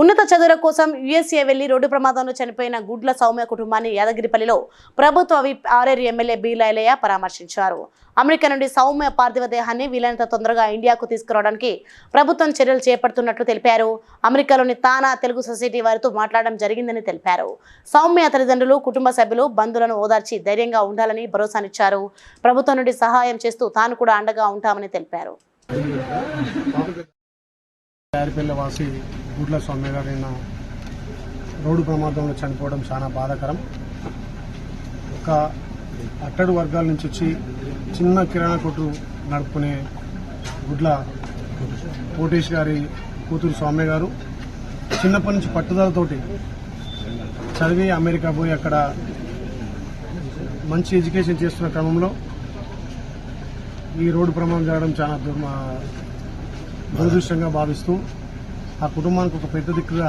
ఉన్నత చదువుల కోసం యుఎస్ఏ వెళ్ళి రోడ్డు ప్రమాదంలో చనిపోయిన గుడ్ల సౌమ్య కుటుంబాన్ని యాదగిరిపల్లిలో ప్రభుత్వ విప్ ఆరేరు ఎమ్మెల్యే బీలాయలయ్య పరామర్శించారు. అమెరికా నుండి సౌమ్య పార్థివ దేహాన్ని వీలైనంత తొందరగా ఇండియాకు తీసుకురావడానికి ప్రభుత్వం చర్యలు చేపడుతున్నట్లు తెలిపారు. అమెరికాలోని తానా తెలుగు సొసైటీ వారితో మాట్లాడడం జరిగిందని తెలిపారు. సౌమ్య తల్లిదండ్రులు కుటుంబ సభ్యులు బంధువులను ఓదార్చి ధైర్యంగా ఉండాలని భరోసానిచ్చారు. ప్రభుత్వం నుండి సహాయం చేస్తూ తాను కూడా అండగా ఉంటామని తెలిపారు. యారిపల్లె వాసి గుడ్ల స్వామి గారు నిన్న రోడ్డు ప్రమాదంలో చనిపోవడం చాలా బాధాకరం. ఒక అట్టడు వర్గాల నుంచి వచ్చి చిన్న కిరాణా కొట్టు నడుపుకునే గుడ్ల కోటేష్ గారి కూతురు స్వామి గారు చిన్నప్పటి నుంచి పట్టుదలతోటి చదివి అమెరికా పోయి అక్కడ మంచి ఎడ్యుకేషన్ చేస్తున్న క్రమంలో ఈ రోడ్డు ప్రమాదం జరగడం చాలా దుర్మ దురదృష్టంగా భావిస్తూ ఆ కుటుంబానికి ఒక పెద్ద దిక్కుగా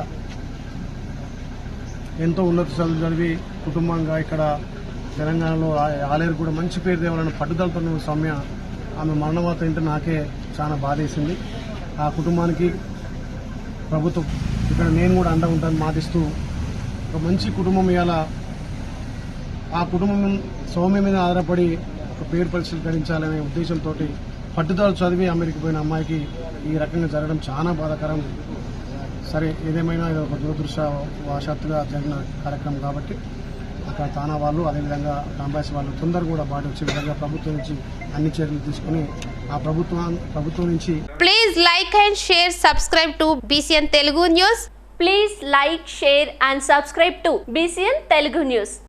ఎంతో ఉన్నత చదువులు చదివి కుటుంబంగా ఇక్కడ తెలంగాణలో ఆలేరు కూడా మంచి పేరు తేవాలని పట్టుదలతో ఉన్న సౌమ్య ఆమె మరణవాత వింటే నాకే చాలా బాధేసింది. ఆ కుటుంబానికి ప్రభుత్వం ఇక్కడ నేను కూడా అండగా ఉంటాను మాటిస్తూ ఒక మంచి కుటుంబం ఇవాళ ఆ కుటుంబం సౌమ్య మీద ఆధారపడి ఒక పేరు పరిశీలించాలనే ఉద్దేశంతో పట్టుదల చదివి అమెరికా పోయిన అమ్మాయికి ఈ రకంగా జరగడం చాలా బాధాకరం. సరే ఏదేమైనా ఇది ఒక దురదృష్టవశాత్తుగా జరిగిన కార్యక్రమం కాబట్టి అక్కడ తానా వాళ్ళు అదేవిధంగా కాంబాసి వాళ్ళు తొందరగా కూడా బాడీ వచ్చే విధంగా ప్రభుత్వం నుంచి అన్ని చర్యలు తీసుకుని ఆ ప్రభుత్వం ప్రభుత్వం నుంచి please like and share subscribe to BCN Telugu news please like share and subscribe to BCN Telugu news